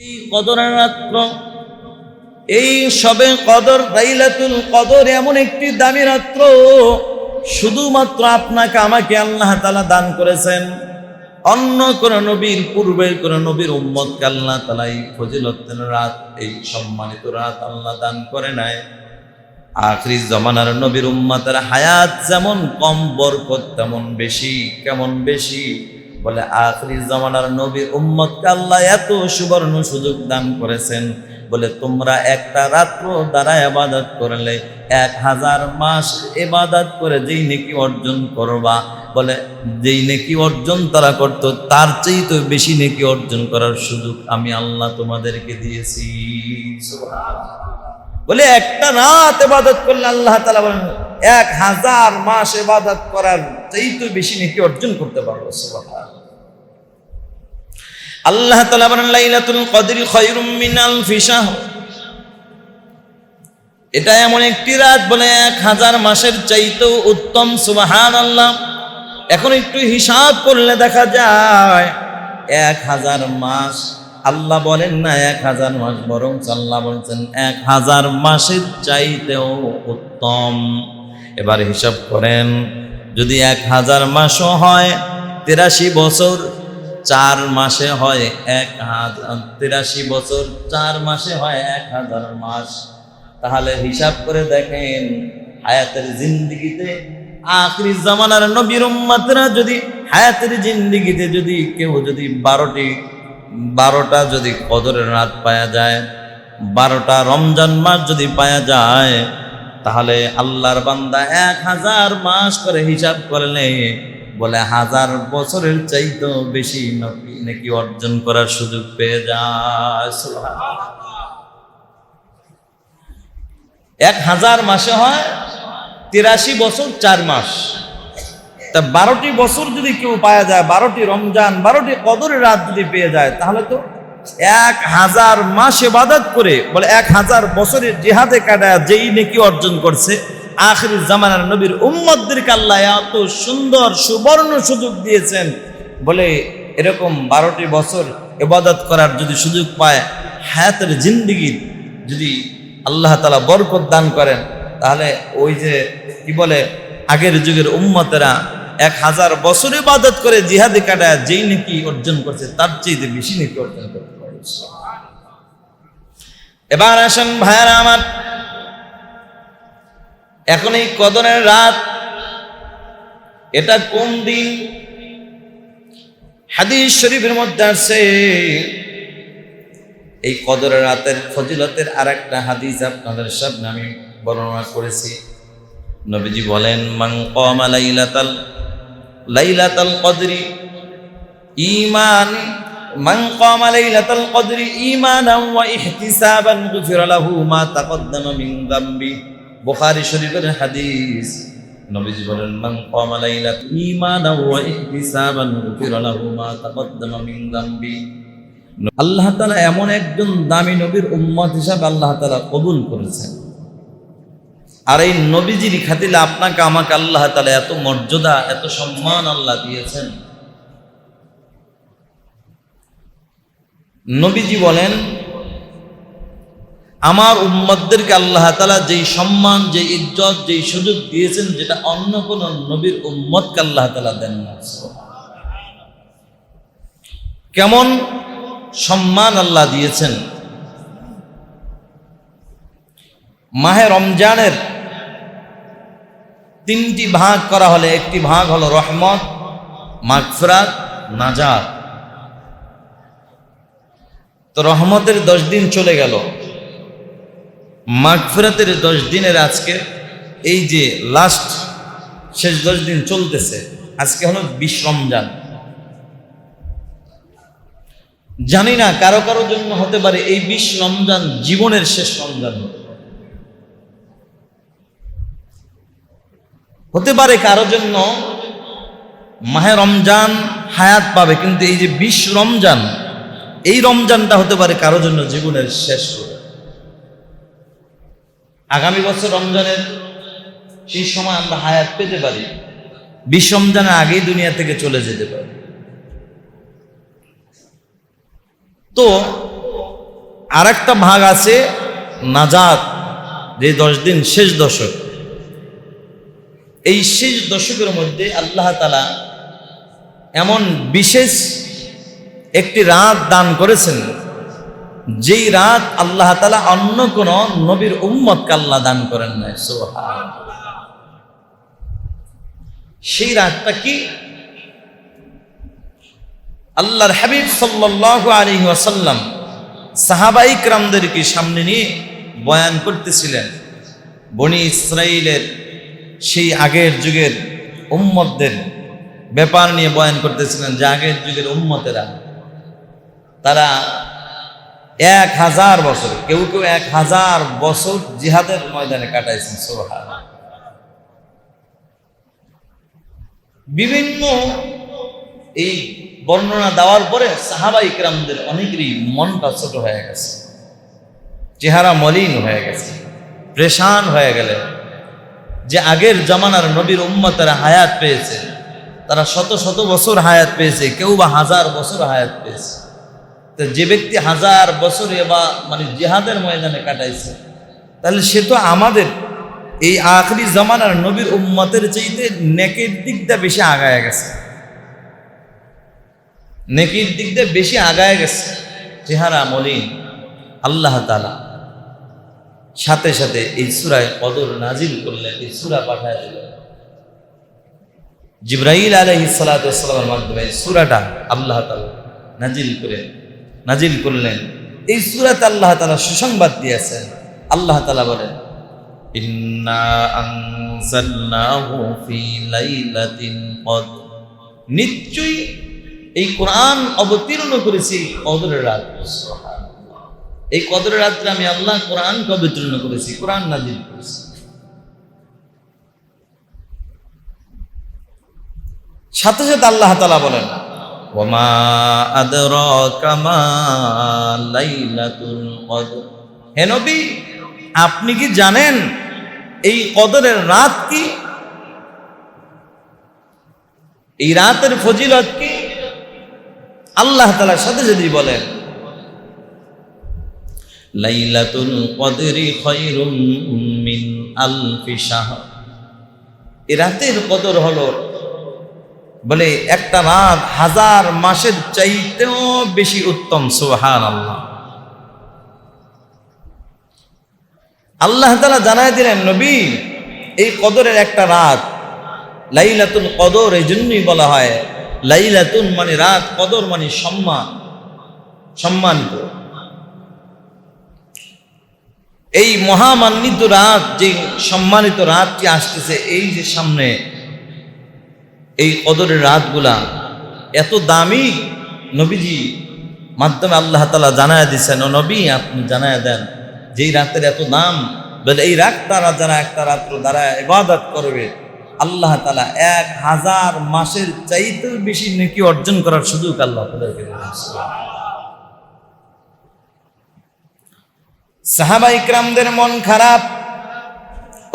এই কদরের রাত্র, এই সবে কদর, লাইলাতুল কদর এমন একটি দামি রাত্র, শুধুমাত্র আপনাকে, আমাকে আল্লাহ তালা দান করেছেন। অন্য কোন নবীর পূর্বের কোন নবীর উম্মতকে আল্লাহ তালা এই ফজিলতের রাত, এই সম্মানিত রাত আল্লাহ দান করে নাই। আখরি জমানার নবীর উম্মাতের হায়াত যেমন কম, বরকত তেমন বেশি, কেমন বেশি বলে, আখরি জমানার নবীর উম্মতকে আল্লাহ এত সুবর্ণ সুযোগ দান করেছেন। বলে, তোমরা একটা রাত্র দ্বারা এবাদত করলে এক হাজার মাস এবাদত করে যেই নেকি অর্জন করবা। বলে, যেই নেকি অর্জন তারা করত, তার চেয়ে তো বেশি নেকি অর্জন করার সুযোগ আমি আল্লাহ তোমাদেরকে দিয়েছি। বলে, একটা রাত এবাদত করলে আল্লাহ তালা বলেন এক হাজার মাস এবাদত করার চেয়ে তো বেশি নেকি অর্জন করতে পারব আল্লাহ তালা লাইলাতুল কদরি খয়রুম মিনাল ফিসাহ এটা এমন একটি রাত বলে এক হাজার মাসের চাইতেও উত্তম সুবাহান আল্লাহ এখন একটু হিসাব করলে দেখা যায়, এক হাজার মাস, আল্লাহ বলেন না এক হাজার মাস, বরং আল্লাহ বলছেন এক হাজার মাসের চাইতেও উত্তম। এবার হিসাব করেন, যদি এক হাজার মাসও হয়, তিরাশি বছর, চার মাসে হয় এক হাজার তেরাশি বছর, চার মাসে হয় এক হাজার মাস। তাহলে হিসাব করে দেখেন, হায়াতের জিন্দিগিতে, আখরি জামানার নবীর উম্মাতরা যদি, হায়াতের জিন্দিগিতে যদি কেউ যদি বারোটি, বারোটা যদি কদরের রাত পাওয়া যায়, বারোটা রমজান মাস যদি পাওয়া যায় তাহলে আল্লাহর বান্দা এক হাজার মাস করে হিসাব করলে বলে হাজার বছরের চাইতেও বেশি নাকি অর্জন করার সুযোগ পেয়ে যায়। এক হাজার মাসে হয় তিরাশি বছর চার মাস। তা বারোটি বছর যদি কেউ পাওয়া যায়, বারোটি রমজান, বারোটি কদরের রাত যদি পেয়ে যায়, তাহলে তো এক হাজার মাস এবাদত করে, বলে এক হাজার বছরের জেহাদে কাটা যেই নেকি অর্জন করছে, আখরি জামানার নবীর উম্মদদেরকে আল্লাহ এত সুন্দর সুবর্ণ সুযোগ দিয়েছেন, বলে এরকম বারোটি বছর এবাদত করার যদি সুযোগ পায়, হায়াতের জিন্দিগির যদি আল্লাহ তালা বরকত দান করেন, তাহলে ওই যে কি বলে, আগের যুগের উম্মতেরা এক হাজার বছর ইবাদত করে জিহাদি কাটায় যেই নাকি অর্জন করছে, তার চেয়ে বেশি নাকি অর্জন পারে এবার আসেন ভাইয়ারা আমার। এখন এই কদরের রাত, এটা কোন দিন? হাদিস শরীফের মধ্যে আছে, এই কদরের রাতের ফজিলতের আর একটা হাদিস আপনাদের সামনে আমি বর্ণনা করেছি। নবীজি বলেন কমা লাইলাতাল লাইলাতাল কদরি, ঈমান কমা লাইলাতাল কদরি ঈমানান ওয়া ইহতিসাবান গুফিরা লাহু মা তাকদ্দামা মিন যামবি বুখারী শরীফের হাদিস। নবীজি বলেন, মান কমা ঈমানান ওয়া ইহতিসাবান গুফিরা লাহু মা তাকদ্দামা মিন যামবি আল্লাহ তালা এমন একজন দামি নবীর উম্মত হিসাবে আল্লাহ তালা কবুল করেছেন। আর এই নবীজির খাতিলে আপনাকে আমাকে আল্লাহ তালা এত মর্যাদা, এত সম্মান আল্লাহ দিয়েছেন। নবীজি বলেন, আমার উম্মতদেরকে আল্লাহ তালা যেই সম্মান যে ইজ্জত, যেই সুযোগ দিয়েছেন, যেটা অন্য কোন নবীর উম্মতকে আল্লাহ তালা দেন না। কেমন সম্মান আল্লাহ দিয়েছেন। মাহে রমজানের তিনটি ভাগ করা হলে, একটি ভাগ হলো রহমত, মাগফরাত, নাজাত। তো রহমতের দশ দিন চলে গেল মাগফিরাতের দশ দিনের আজকে এই যে লাস্ট শেষ দশ দিন চলতেছে, আজকে হলো বিশ রমজান জানি না কারও কারও জন্য হতে পারে এই বিশ রমজান জীবনের শেষ রমজান। হতে পারে কারও জন্য মাহে রমজান হায়াত পাবে, কিন্তু এই যে বিশ রমজান এই রমজানটা হতে পারে কারও জন্য জীবনের শেষ আগামী বছর রমজানের সেই সময় আমরা হায়াত পেতে পারি। বিশ রমজানের আগেই দুনিয়া থেকে চলে যেতে পারি। তো আর একটা ভাগ আছে নাজাত, যে দশ দিন শেষ দশক। এই শেষ দশকের মধ্যে আল্লাহ তালা এমন বিশেষ একটি রাত দান করেছেন। যেই রাত আল্লাহ তালা অন্য কোন নবীর উম্মতকে আল্লাহ দান করেন নাই। সেই রাতটা কি? আল্লাহর হাবিব আলাইহি ওয়াসাল্লাম সাহাবাই ক্রামদেরকে সামনে নিয়ে বয়ান করতেছিলেন, বনি ইসরাইলের সেই আগের যুগের উম্মতদের ব্যাপার নিয়ে বয়ান করতেছিলেন যে আগের যুগের উম্মতেরা তারা এক হাজার বছর, কেউ কেউ এক হাজার বছর জিহাদের ময়দানে কাটাইছেন সোহান বিভিন্ন এই বর্ণনা দেওয়ার পরে সাহাবা ইকরামদের অনেকেরই মনটা ছোট হয়ে গেছে, চেহারা মলিন হয়ে গেছে, প্রেশান হয়ে গেলে যে আগের জমানার নবীর উম্মতেরা হায়াত পেয়েছে, তারা শত শত বছর হায়াত পেয়েছে, কেউ বা হাজার বছর হায়াত পেয়েছে। যে ব্যক্তি হাজার বছর বা মানে জিহাদের ময়দানে কাটাইছে, তাহলে সে তো আমাদের এই আখরি জমানার নবীর উম্মতের চাইতে নেকের দিকটা বেশি আগায় গেছে। নেকির দিক দিয়ে বেশি আগায় গেছে। চেহারা মলিন। আল্লাহ তালা সাথে সাথে এই সুরায় কদর নাজিল করলেন, এই সুরা পাঠায় দিলেন। জিব্রাইল আলহি মাধ্যমে সুরাটা আল্লাহ তালা নাজিল করে নাজিল করলেন। এই সুরাতে আল্লাহ তালা সুসংবাদ দিয়েছেন। আল্লাহ তালা বলেন নিশ্চয়ই এই কোরআন অবতীর্ণ করেছি কদরের রাত এই কদরের রাত্রে আমি আল্লাহ কোরআনকে অবতীর্ণ করেছি, কোরআন নাজিল করেছি। সাথে সাথে আল্লাহ তালা বলেন ওমা আদরাকা মা লাইলাতুল কদর। হে নবী, আপনি কি জানেন এই কদরের রাত কি? এই রাতের ফজিলত কি? আল্লাহ তালার সাথে যদি বলেন, লাইলাতুল কদরি খায়রুম মিন আলফি শাহর। এই রাতের কদর হলো বলে, একটা রাত হাজার মাসের চাইতেও বেশি উত্তম সুহান আল্লাহ আল্লাহ তালা জানাই দিলেন, নবী, এই কদরের একটা রাত লাইলাতুল কদর এই জন্যই বলা হয়। লাইলাতুন মানে রাত, কদর মানে সম্মান, সম্মানিত। এই মহামান্বিত রাত, যে সম্মানিত রাতটি আসতেছে, এই যে সামনে এই কদরের রাতগুলা এত দামি নবীজি মাধ্যমে আল্লাহ তালা জানায় দিচ্ছেন ও নবী, আপনি জানায় দেন যেই রাতের এত দাম, বলে এই রাত তারা যারা একটা রাত্র দ্বারা ইবাদত করবে, আল্লাহ তালা এক হাজার মাসের চাইতেও বেশি নেকি অর্জন করার সুযোগ আল্লাহ তাদেরকে সাহাবা ইকরামদের মন খারাপ।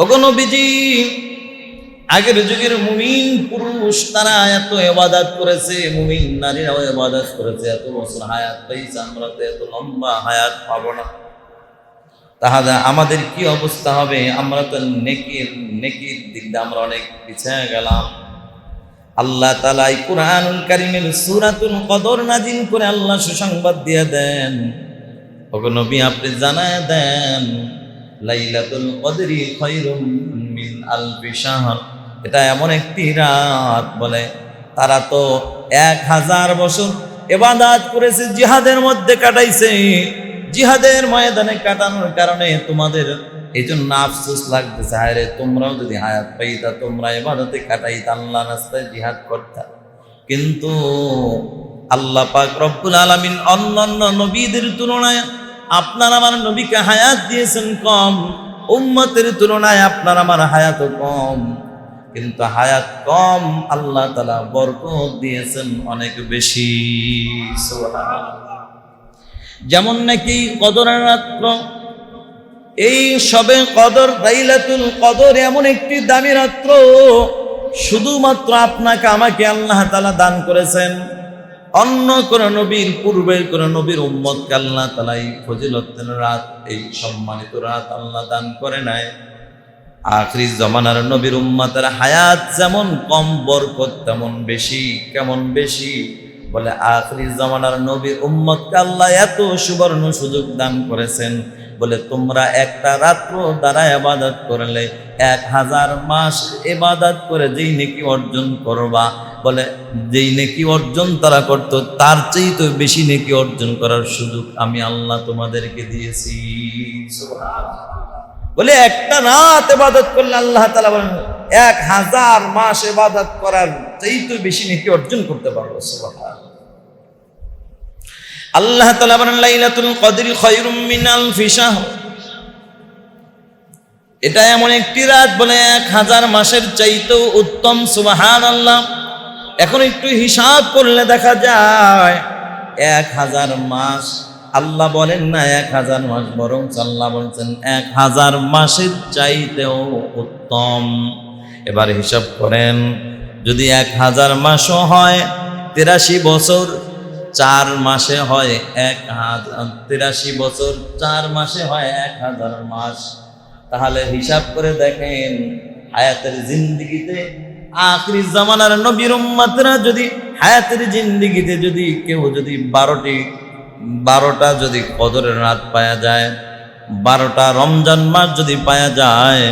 অগনবীজি আগের যুগের মুমিন পুরুষ তারা এত এবাদাত করেছে, মুমিন নারীরাও এবাদাত করেছে। এত বছর হায়াত পাইছে আমরা তো এত লম্বা হায়াত পাবো না। তাহলে আমাদের কি অবস্থা হবে? আমরা তো নেকির নেকির দিক দিয়ে আমরা অনেক পিছিয়ে গেলাম। আল্লাহ তালা এই কোরআনুল কারিমের সুরাতুল কদর নাজিল করে আল্লাহ সুসংবাদ দিয়ে দেন। নবী, আপনি জানায় দেন, লাইলাতুল কদরি খায়রুম মিন আলফি শাহর। এটা এমন একটি রাত বলে, তারা তো এক হাজার বছর এবাদাত করেছে, জিহাদের মধ্যে কাটাইছে। জিহাদের ময়দানে কাটানোর কারণে তোমাদের এই জন্য আফসোস লাগতেছে। হায় রে তোমরাও যদি হায়াত পাইতা, তোমরা এবাদতে কাটাইতা আল্লাহ রাস্তায় জিহাদ করতা। কিন্তু আল্লাহ পাক রব্বুল আলামিন অন্যান্য নবীদের তুলনায় আপনার আমার নবীকে হায়াত দিয়েছেন কম, উম্মতের তুলনায় আপনার আমার হায়াত কম। কিন্তু হায়াত কম, আল্লাহ তালা বরকত দিয়েছেন অনেক বেশি। যেমন নাকি কদরের রাত্র, এই সবে কদর, লাইলাতুল কদর এমন একটি দামি রাত্র, শুধুমাত্র আপনাকে, আমাকে আল্লাহ তালা দান করেছেন। অন্য কোন নবীর পূর্বের কোন নবীর উম্মতকে আল্লাহ তালা এই ফজিলতের রাত, এই সম্মানিত রাত আল্লাহ দান করে নাই। আখরি জমানার নবীর উম্মতের হায়াত যেমন কম বরকত, তেমন বেশি। কেমন বেশি? বলে, আখরি জমানার নবীর উম্মতকে আল্লাহ এত সুবর্ণ সুযোগ দান করেছেন। বলে, তোমরা একটা রাত্র দ্বারা এবাদত করলে, এক হাজার মাস এবাদত করে যেই নেকি অর্জন করবা। বলে, যেই নেকি অর্জন তারা করতো, তার চেয়ে তো বেশি নেকি অর্জন করার সুযোগ আমি আল্লাহ তোমাদেরকে দিয়েছি। বলে একটা রাত এবাদত করলে আল্লাহ তালা বলেন, এক হাজার মাস এবাদত করার চেয়ে তো বেশি নেকি অর্জন করতে পারব আল্লাহ তালা বলেন, লাইলাতুল কদরি খয়রুম মিন আলফি শাহর। এটা এমন একটি রাত বলে এক হাজার মাসের চাইতেও উত্তম সুবাহান আল্লাহ এখন একটু হিসাব করলে দেখা যায়, এক হাজার মাস আল্লাহ বলেন না এক হাজার মাস বরং আল্লাহ বলছেন এক হাজার মাসের চাইতেও উত্তম। এবার হিসাব করেন, যদি এক হাজার মাসও হয়, তিরাশি বছর চার মাসে হয় এক হাজার তিরাশি বছর চার মাসে হয় এক হাজার মাস। তাহলে হিসাব করে দেখেন, হায়াতের জিন্দিগিতে, আখরি জামানার নবীর উম্মাতরা যদি, হায়াতের জিন্দিগিতে যদি কেউ যদি বারোটি বারোটা যদি কদরের রাত পাওয়া যায়, বারোটা রমজান মাস যদি পাওয়া যায়,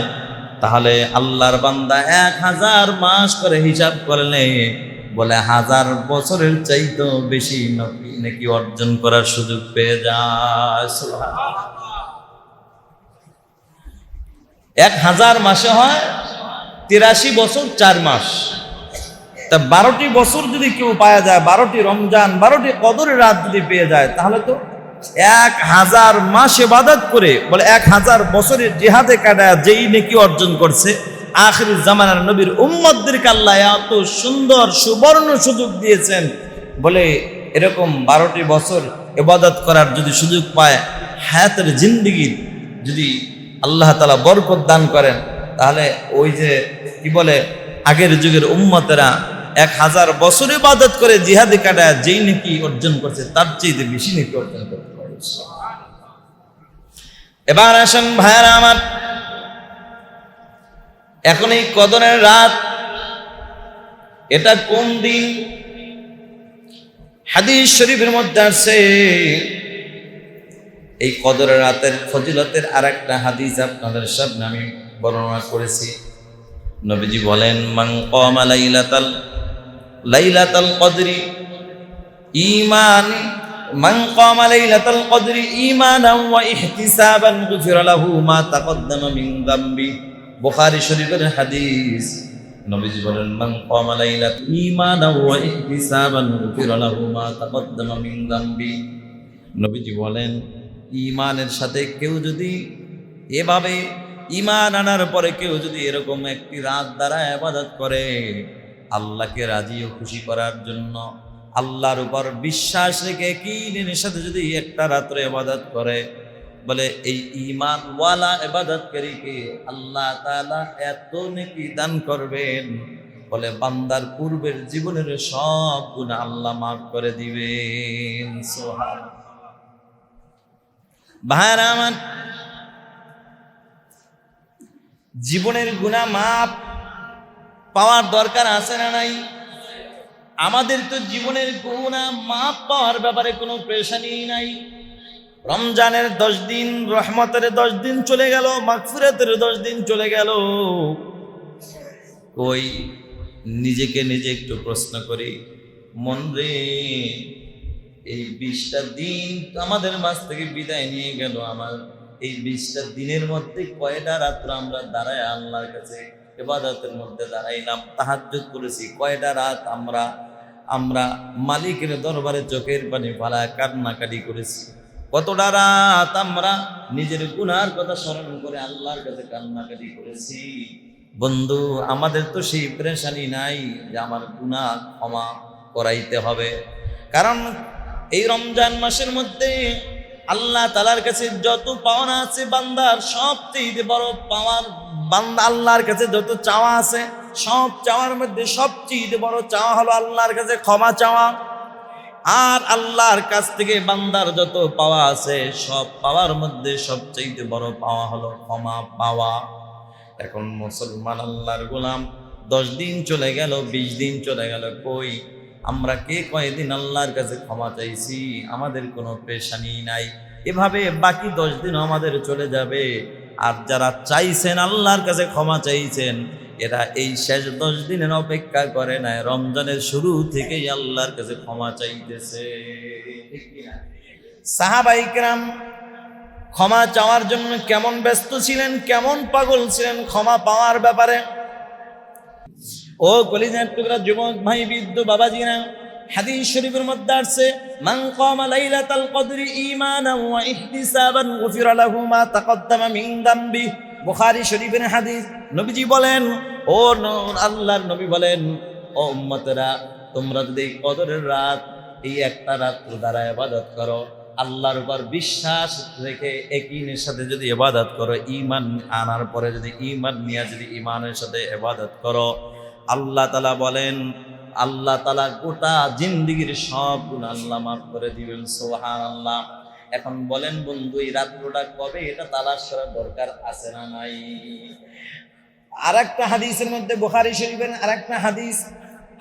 তাহলে আল্লাহর বান্দা এক হাজার মাস করে হিসাব করলে বলে হাজার বছরের চাইতেও বেশি নাকি অর্জন করার সুযোগ পেয়ে যায়। এক হাজার মাসে হয় তিরাশি বছর চার মাস। তা বারোটি বছর যদি কেউ পাওয়া যায়, বারোটি রমজান, বারোটি কদরের রাত যদি পেয়ে যায়, তাহলে তো এক হাজার মাস এবাদত করে, বলে এক হাজার বছরের জেহাদে কাটা যেই নেকি অর্জন করছে, আখির জামানার নবীর উম্মদদেরকে আল্লাহ এত সুন্দর সুবর্ণ সুযোগ দিয়েছেন, বলে এরকম বারোটি বছর এবাদত করার যদি সুযোগ পায়, হায়াতের জিন্দিগি যদি আল্লাহ তালা বরকত দান করেন, তাহলে ওই যে কি বলে আগের যুগের উম্মতেরা এক হাজার বছর ইবাদত করে জিহাদি কাটায়, যেই নাকি অর্জন করছে, তার চেয়ে বেশি নাকি অর্জন করতে এবার আসেন ভাইয়ারা আমার, এখন এই কদরের রাত, এটা কোন দিন? হাদিস শরীফের মধ্যে আছে, এই কদরের রাতের ফজিলতের আর একটা হাদিস আপনাদের সামনে আমি বর্ণনা করেছি। নবীজি বলেন, মান কমা লাইলাতাল কদরি। ঈমান, মান কমা লাইলাতাল কদরি ঈমানান ওয়া ইহতিসাবান গুফিরা লাহু মা তাকদ্দামা মিন যামবি বুখারী শরীফের হাদিস। নবীজি বলেন, মান কমা লাইলাত ঈমানান ওয়া ইহতিসাবান গুফিরা লাহু মা তাকদ্দামা মিন যামবি নবীজি বলেন ইমানের সাথে কেউ যদি এভাবে ইমান আনার পরে কেউ যদি এরকম একটি রাত দ্বারা আবাদত করে আল্লাহকে রাজি ও খুশি করার জন্য আল্লাহর উপর বিশ্বাস রেখে কিনের সাথে যদি একটা রাত্রে আবাদত করে? বলে, এই ইমান ওয়ালা এবাদতকারীকে আল্লাহ তাআলা এত নেকি দান করবেন? বলে, বান্দার পূর্বের জীবনের সব গুণ আল্লাহ মাফ করে দিবেন। জীবনের গুণা মাপ পাওয়ার দরকার আছে না নাই? আমাদের তো জীবনের গুণা মাপ পাওয়ার ব্যাপারে কোনো পেশানি নাই। রমজানের দশ দিন, রহমতের দশ দিন চলে গেল, মাগফিরাতের দশ দিন চলে গেল। কই? নিজেকে নিজে একটু প্রশ্ন করি। মন রে, এই বিশটা দিন আমাদের মাঝ থেকে বিদায় নিয়ে গেল আমার। এই বিশটা দিনের মধ্যে কয়টা রাত্র আমরা দাঁড়ায় আল্লাহর কাছে এবাদতের মধ্যে দাঁড়াইলাম, তাহাজ্জুদ করেছি। কয়টা রাত আমরা আমরা মালিকের দরবারে চোখের পানি ফালা কান্নাকাটি করেছি। কতটা রাত আমরা নিজের গুনার কথা স্মরণ করে আল্লাহর কাছে কান্নাকাটি করেছি। বন্ধু, আমাদের তো সেই প্রেশানি নাই যে আমার গুনাহ ক্ষমা করাইতে হবে। কারণ এই রমজান মাসের মধ্যে আল্লাহ তালার কাছে যত পাওনা আছে বান্দার সব সবচেয়ে বড় পাওয়ার বান্দা আল্লাহর কাছে যত চাওয়া আছে, সব চাওয়ার মধ্যে সবচেয়ে বড় চাওয়া হলো আল্লাহর কাছে ক্ষমা চাওয়া। আর আল্লাহর কাছ থেকে বান্দার যত পাওয়া আছে, সব পাওয়ার মধ্যে সবচেয়ে বড় পাওয়া হলো ক্ষমা পাওয়া। এখন মুসলমান আল্লাহর গোলাম, দশ দিন চলে গেল, বিশ দিন চলে গেল, কই? আমরা কে কয়দিন আল্লাহর কাছে ক্ষমা চাইছি? আমাদের কোনো পেশানি নাই। এভাবে বাকি দশ দিন আমাদের চলে যাবে। আর যারা চাইছেন আল্লাহর কাছে ক্ষমা চাইছেন, এরা এই শেষ দশ দিনের অপেক্ষা করে না রমজানের শুরু থেকেই আল্লাহর কাছে ক্ষমা চাইতেছে। সাহাবাইকরাম ক্ষমা চাওয়ার জন্য কেমন ব্যস্ত ছিলেন, কেমন পাগল ছিলেন ক্ষমা পাওয়ার ব্যাপারে? ও কলিজার টুকরা যুবক ভাই বৃদ্ধ বাবাজিরা, হাদিস শরীফের মধ্যে আসছে, মান কামা লাইলাতাল কদরি ঈমানান ওয়া ইহতিসাবান গুফিরা লাহু মা তাকদ্দামা মিন দামবি। বুখারী শরীফের হাদিস, নবীজি বলেন, ও আল্লাহর নবী বলেন, ও উম্মতেরা, তোমরা যদি এই কদরের রাত, এই একটা রাত্র দ্বারা ইবাদত করো, আল্লাহর উপর বিশ্বাস রেখে একইনের সাথে যদি ইবাদত করো ইমান আনার পরে যদি ইমান নিয়ে যদি ঈমানের সাথে ইবাদত করো আল্লাহ তালা বলেন, আল্লাহ তালা গোটা জিন্দিগির সব গুণ আল্লাহ মাফ করে দিবেন সোহান আল্লাহ এখন বলেন, বন্ধু, এই রাত্রটা কবে? এটা তালাশ করার দরকার আছে না নাই? আর একটা হাদিসের মধ্যে বুখারী শরীফের আর একটা হাদিস,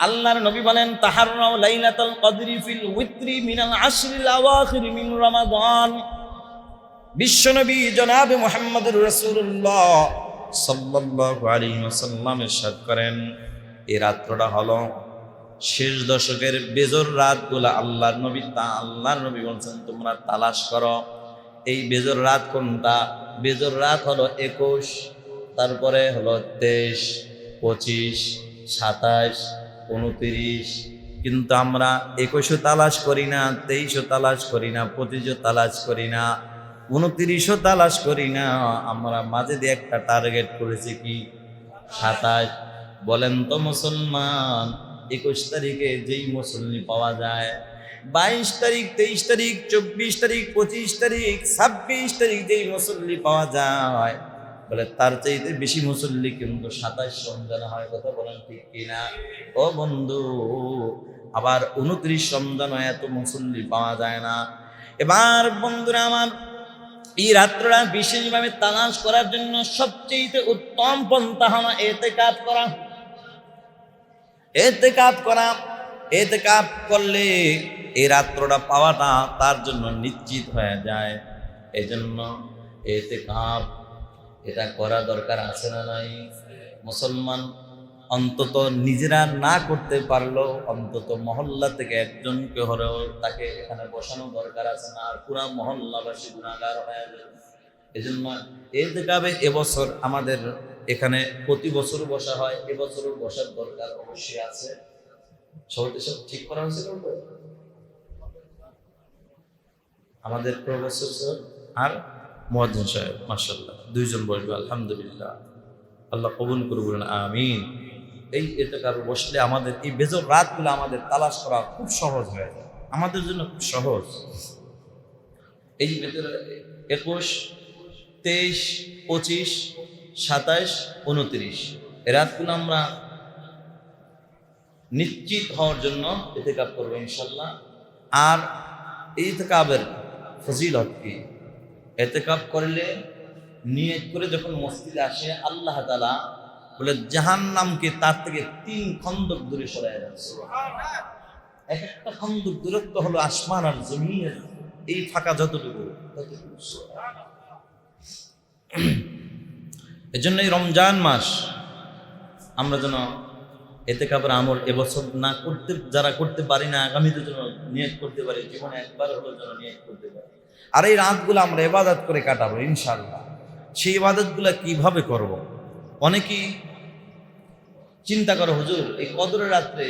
আল্লাহর নবী বলেন তাহাররাও লাইলাতুল কদরি ফিল উইত্রি মিনাল আশরিল আওয়াখির মিন রমাদান। বিশ্বনবী জনাবে মুহাম্মদুর রাসূলুল্লাহ সাল্লাল্লাহু আলাইহি ওয়াসাল্লাম ইরশাদ করেন এই রাত্রটা হলো শেষ দশকের বেজর রাতগুলা আল্লাহর নবী তা আল্লাহর নবী বলছেন, তোমরা তালাশ করো। এই বেজর রাত কোনটা? বেজর রাত হলো একুশ, তারপরে হলো তেইশ, পঁচিশ সাতাশ উনতিরিশ। কিন্তু আমরা একুশও তালাশ করি না, তেইশও তালাশ করি না, পঁচিশও তালাশ করি না, উনতিরিশও তালাশ করি না। আমরা মাঝে দিয়ে একটা টার্গেট করেছি কি? সাতাশ বলেন তো মুসলমান, একুশ তারিখে যেই মুসল্লি পাওয়া যায়, বাইশ তারিখ, তেইশ তারিখ, চব্বিশ তারিখ, পঁচিশ তারিখ, ছাব্বিশ তারিখ যেই মুসল্লি পাওয়া যায়, বলে তার চাইতে বেশি মুসল্লি কিন্তু সাতাশ রমজান হয়, কথা বলেন ঠিক কিনা? ও বন্ধু, আবার উনত্রিশ রমজান এত মুসল্লি পাওয়া যায় না। এবার বন্ধুরা আমার, এই রাত্রটা বিশেষভাবে তালাশ করার জন্য সবচেয়ে উত্তম পন্থা হলো এতে কাপ করা। এতে কাপ করা এতে কাপ করলে এই রাত্রটা পাওয়াটা তার জন্য নিশ্চিত হয়ে যায়। এই জন্য এতে কাপ এটা করা দরকার আছে না নাই? মুসলমান অন্তত নিজেরা না করতে পারলেও অন্তত মহল্লা থেকে একজনকে হলেও তাকে এখানে বসানো দরকার আছে না, আর পুরা মহল্লাবাসী গুণাগার হয়ে যায় এই জন্য এর দেখাবে এবছর আমাদের এখানে প্রতি বছর বসা হয়, এবছরও বসার দরকার অবশ্যই আছে। সব ঠিক করা হয়েছে আমাদের প্রফেসর আর মোয়াজ্জিন সাহেব মার্শাল্লাহ দুইজন বসবে, আলহামদুলিল্লাহ। আল্লাহ কবুল করে বলেন, আমিন। এই এতে কারও বসলে আমাদের, এই বেজর রাতগুলো আমাদের তালাশ করা খুব সহজ হয়ে যায়। আমাদের জন্য খুব সহজ। এই ভেতরে একুশ, তেইশ, পঁচিশ সাতাইশ, উনত্রিশ। রাতগুলো আমরা নিশ্চিত হওয়ার জন্য এতে কাপ করব ইনশাল্লাহ। আর এই কাবের ফজিলত কি? এতেকাপ করলে নিয়ত করে যখন মসজিদে আসে, আল্লাহ তালা বলে জাহান নামকে তার থেকে তিন খন্দক দূরে সরাই যাচ্ছে এক একটা খন্দক দূরত্ব হলো আসমান আর জমিনের এই ফাঁকা যতটুকু। ততটুকু এই জন্য এই রমজান মাস, আমরা যেন এতে কাপড় আমল এবছর না করতে, যারা করতে পারি না, আগামীতে যেন নিয়ত করতে পারি, জীবনে একবার হলো যেন নিয়ত করতে পারি। আর এই রাতগুলো আমরা এবাদত করে কাটাবো ইনশাল্লাহ সেই ইবাদতগুলো কীভাবে করব। অনেকেই চিন্তা করো, হুজুর, এই কদরের রাত্রে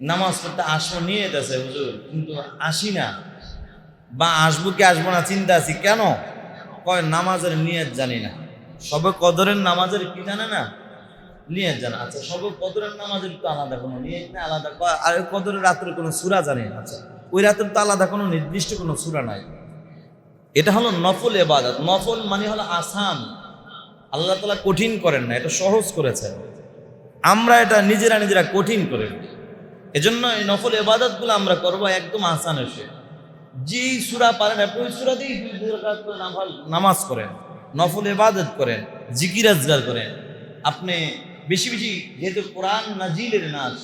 নামাজ পড়তে আসব নিয়ে যেতেছে হুজুর, কিন্তু আসি না। বা, আসব কি, আসব না, চিন্তা আছি, কেন? কয়, নামাজের নিয়ত জানি না। সবে কদরের নামাজের কি জানে না? নিয়ত জানা আচ্ছা সবে কদরের নামাজের তো আলাদা কোনো নিয়ত না, আলাদা আর কদরের রাত্রে কোনো সুরা জানি? আচ্ছা ওই রাতের তো আলাদা কোনো নির্দিষ্ট কোনো সুরা নাই। এটা হলো নফল এবাদত নফল মানে হলো আসান। আল্লাহ তালা কঠিন করেন না, এটা সহজ করেছেন। আমরা এটা নিজেরা নিজেরা কঠিন করে। এজন্য এই নফল এবাদতগুলো আমরা করব একদম আসান এসে যে সুরা পারেন, আপনি ওই সুরা নামাজ করেন। নফল এবাদত করেন, জিকির আজগার করেন। আপনি বেশি বেশি যেহেতু কোরআন নাজিলের নাচ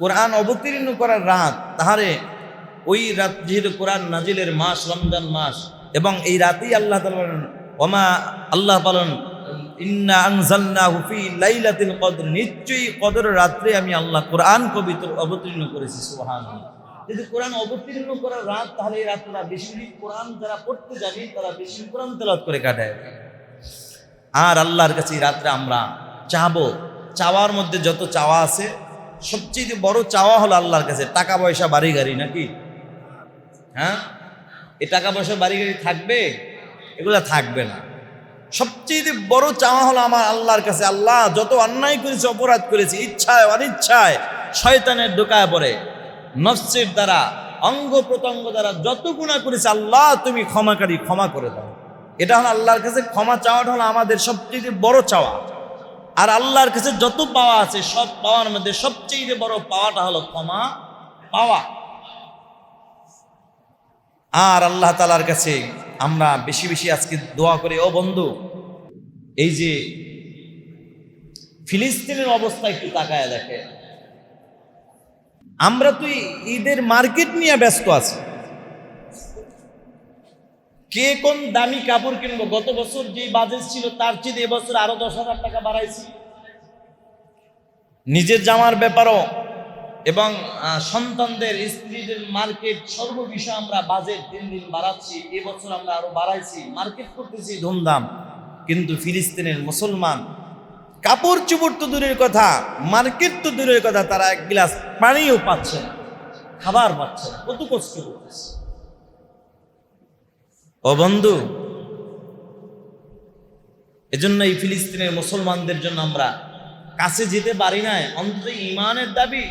কোরআন অবতীর্ণ করার রাত, তাহারে ওই রাত যেহেতু কোরআন নাজিলের মাস, রমজান মাস, এবং এই রাতেই আল্লাহ তাআলা বলেন, ওমা আল্লাহ পালন ইন্না আনজালনাহু ফি লাইলাতিল কদর নিশ্চয়ই কদর রাত্রে আমি আল্লাহ কোরআন পবিত্র অবতীর্ণ করেছি, সুবহানাল্লাহ। যদি কোরআন অবতীর্ণ করার রাত, তাহলে এই রাতটা বেশি কোরআন যারা পড়তে জানি, তারা বেশি কোরআন তেলাওয়াত করে কাটায়। আর আল্লাহর কাছে রাত্রে আমরা চাবো। চাওয়ার মধ্যে যত চাওয়া আছে, সবচেয়ে বড় চাওয়া হলো আল্লাহর কাছে। টাকা পয়সা, বাড়ি গাড়ি নাকি? হ্যাঁ? এই টাকা পয়সা, বাড়ি গাড়ি থাকবে? এগুলো থাকবে না। সবচেয়ে বড় চাওয়া হলো আমার আল্লাহর কাছে। আল্লাহ যত অন্যায় করেছি, অপরাধ করেছি, ইচ্ছায়, অনিচ্ছায়, শয়তানের ঢোকায় পড়ে। নফসের দ্বারা, অঙ্গ প্রত্যঙ্গ দ্বারা যত গুণা করেছে, আল্লাহ তুমি ক্ষমাকারী, ক্ষমা করে দাও। এটা হলো আল্লাহর কাছে ক্ষমা চাওয়াটা হলো আমাদের সবচেয়ে বড় চাওয়া। আর আল্লাহর কাছে যত পাওয়া আছে, সব পাওয়ার মধ্যে সবচেয়ে বড় পাওয়াটা হলো ক্ষমা পাওয়া। আর আল্লাহ তালার কাছে আমরা বেশি বেশি আজকে দোয়া করি, ও বন্ধু, এই যে ফিলিস্তিনের অবস্থা একটু তাকায় দেখে। আমরা তো এই ঈদের মার্কেট নিয়ে ব্যস্ত আছি। কে কোন দামি কাপড় কিনবো? গত বছর যে বাজেট ছিল তার চেয়ে এবছর আরও দশ হাজার টাকা বাড়াইছি। নিজের জামার ব্যাপারও এবং সন্তানদের, স্ত্রীদের মার্কেট সর্ব বিষয়ে আমরা বাজেট দিন দিন বাড়াচ্ছি। এবছর আমরা আরও বাড়াইছি। মার্কেট করতেছি ধুমধাম। কিন্তু ফিলিস্তিনের মুসলমান, কাপড় চুপড় তো দূরের কথা মার্কেট তো দূরের কথা, তারা এক গ্লাস পানিও পাচ্ছে না। খাবার পাচ্ছে না। কত কষ্ট করতেছে। ও বন্ধু এজন্য এই ফিলিস্তিনের মুসলমানদের জন্য আমরা কাছে যেতে পারি না অন্তত ইমানের দাবি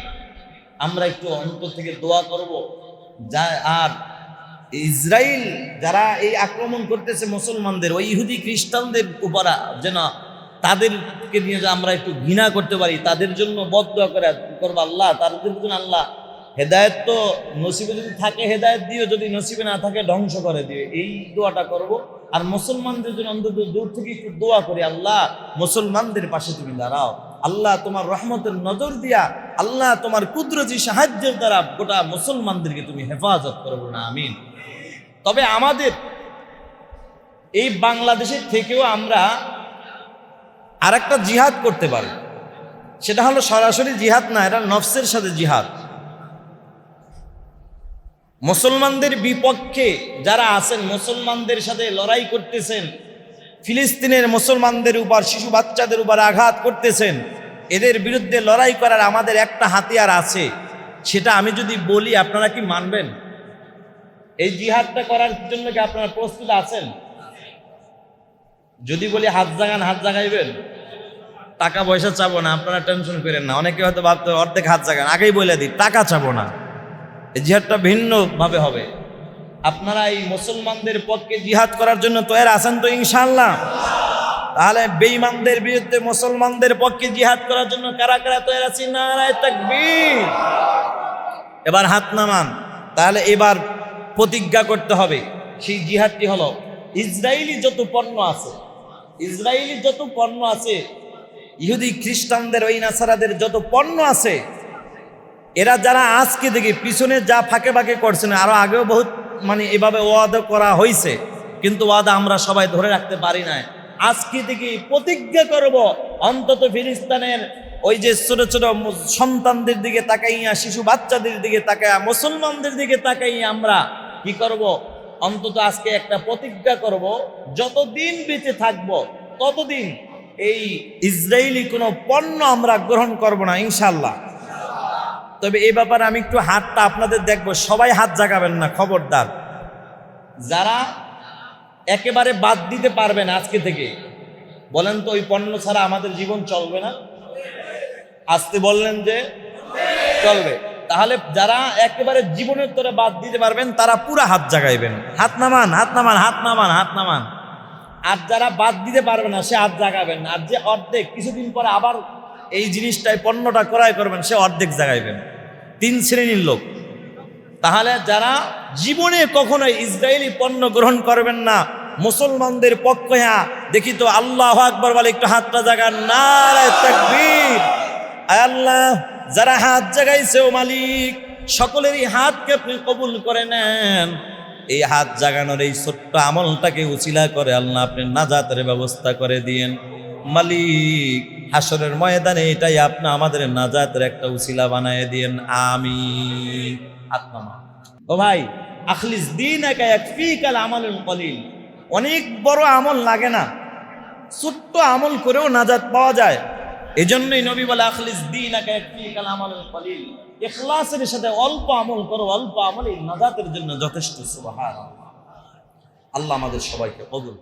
আমরা একটু অন্তর থেকে দোয়া করব। যা আর ইসরায়েল যারা এই আক্রমণ করতেছে মুসলমানদের, ওই ইহুদি খ্রিস্টানদের উপর যেন তাদেরকে নিয়ে আমরা একটু ঘৃণা করতে পারি, তাদের জন্য বদ করে করব আল্লাহ, তাদের জন্য আল্লাহ হেদায়ত তো নসিবে যদি থাকে হেদায়ত দিও যদি নসিবে না থাকে ধ্বংস করে দিও এই দোয়াটা করব। আর মুসলমানদের জন্য অন্তত দূর থেকে একটু দোয়া করি, আল্লাহ, মুসলমানদের পাশে তুমি দাঁড়াও। আল্লাহ, তোমার রহমতের নজর দিয়া, আল্লাহ, তোমার কুদরতি সাহায্যের দ্বারা গোটা মুসলমানদেরকে তুমি হেফাজত করব না আমিন। তবে আমাদের এই বাংলাদেশের থেকেও আমরা আর একটা জিহাদ করতে পারি। সেটা হলো সরাসরি জিহাদ না, এটা নফসের সাথে জিহাদ। মুসলমানদের বিপক্ষে যারা আছেন, মুসলমানদের সাথে লড়াই করতেছেন, ফিলিস্তিনের মুসলমানদের উপর, শিশু বাচ্চাদের উপর আঘাত করতেছেন, এদের বিরুদ্ধে লড়াই করার আমাদের একটা হাতিয়ার আছে। সেটা আমি যদি বলি, আপনারা কি মানবেন? এই জিহাদটা করার জন্য কি আপনারা প্রস্তুত আছেন? যদি বলি, হাত জাগান, হাত জাগাইবেন। টাকা পয়সা চাবো না, আপনারা টেনশন করেন না। অনেকে হয়তো ভাবতে অর্ধেক হাত জাগান, আগেই বলে দিই, টাকা চাবো না। জিহাদটা ভিন্ন ভাবে হবে। আপনারা এই মুসলমানদের পক্ষে জিহাদ করার জন্য তৈরি আছেন তো ইনশাল্লাহ তাহলে বেঈমানদের বিরুদ্ধে মুসলমানদের পক্ষে জিহাদ করার জন্য কারা কারা তৈরি আছি নারায় তাকবীর। এবার হাত নামান। তাহলে এবার প্রতিজ্ঞা করতে হবে। সেই জিহাদটি হলো ইসরায়েলি যত পণ্য আছে ইসরায়েলি যত পণ্য আছে, ইহুদি, খ্রিস্টানদের ওই নাসারাদের যত পণ্য আছে এরা যারা আজকে দেখি পিছনে যা ফাঁকে ফাঁকে করছে না, আরও আগেও বহুত মানে এভাবে ওয়াদা করা হয়েছে কিন্তু ওয়াদা আমরা সবাই ধরে রাখতে পারি না আজকে থেকে প্রতিজ্ঞা করব, অন্তত ফিলিস্তানের ওই যে ছোট ছোট সন্তানদের দিকে তাকাইয়া, শিশু বাচ্চাদের দিকে তাকাইয়া, মুসলমানদের দিকে তাকাইয়া আমরা কি করব? অন্তত আজকে একটা প্রতিজ্ঞা করব, যতদিন বেঁচে থাকব, ততদিন এই ইসরায়েলি কোনো পণ্য আমরা গ্রহণ করব না ইনশাল্লাহ তবে এই ব্যাপারে আমি একটু হাতটা আপনাদের দেখব। সবাই হাত জাগাবেন না, খবরদার। যারা একেবারে বাদ দিতে পারবেন আজকে থেকে, বলেন তো ওই পণ্য ছাড়া আমাদের জীবন চলবে না? আসতে বললেন যে চলবে। তাহলে যারা একেবারে জীবনের তোরে বাদ দিতে পারবেন, তারা পুরা হাত জাগাইবেন। হাত নামান হাত নামান হাত নামান হাত নামান। আর যারা বাদ দিতে পারবে না, সে হাত জাগাবেন। আর যে অর্ধেক, কিছুদিন পরে আবার এই জিনিসটাই পণ্যটা ক্রয় করবেন, সে অর্ধেক জাগাইবেন। তিন শ্রেণির লোক। তাহলে যারা জীবনে কখনো ইসরায়েলি পণ্য গ্রহণ করবেন না, মুসলমানদের পক্ষে হ্যাঁ দেখি তো আল্লাহ আকবর বলে একটু হাতটা জাগান। আয় আল্লাহ, যারা হাত জাগাইছে ও মালিক, সকলেরই হাতকে আপনি কবুল করে নেন। এই হাত জাগানোর এই ছোট্ট আমলটাকে উচিলা করে আল্লাহ আপনি নাজাতের ব্যবস্থা করে দিয়েন। মালিক হাসরের ময়দানে এটাই আপনি আমাদের নাজাতের একটা উচিলা বানায় দিয়েন আমি আত্মা ও ভাই, আখলিস দিন একা এক ফিকাল আমলুল কলিল। অনেক বড় আমল লাগে না, ছোট্ট আমল করেও নাজাত পাওয়া যায়। এজন্যই নবী বলে, আখলিস দিন একা এক ফিকাল আমলুল কলিল। ইখলাসের সাথে অল্প আমল করো, অল্প আমলই নাজাতের জন্য যথেষ্ট, সুবহানাল্লাহ। আল্লাহ আমাদের সবাইকে কবুল।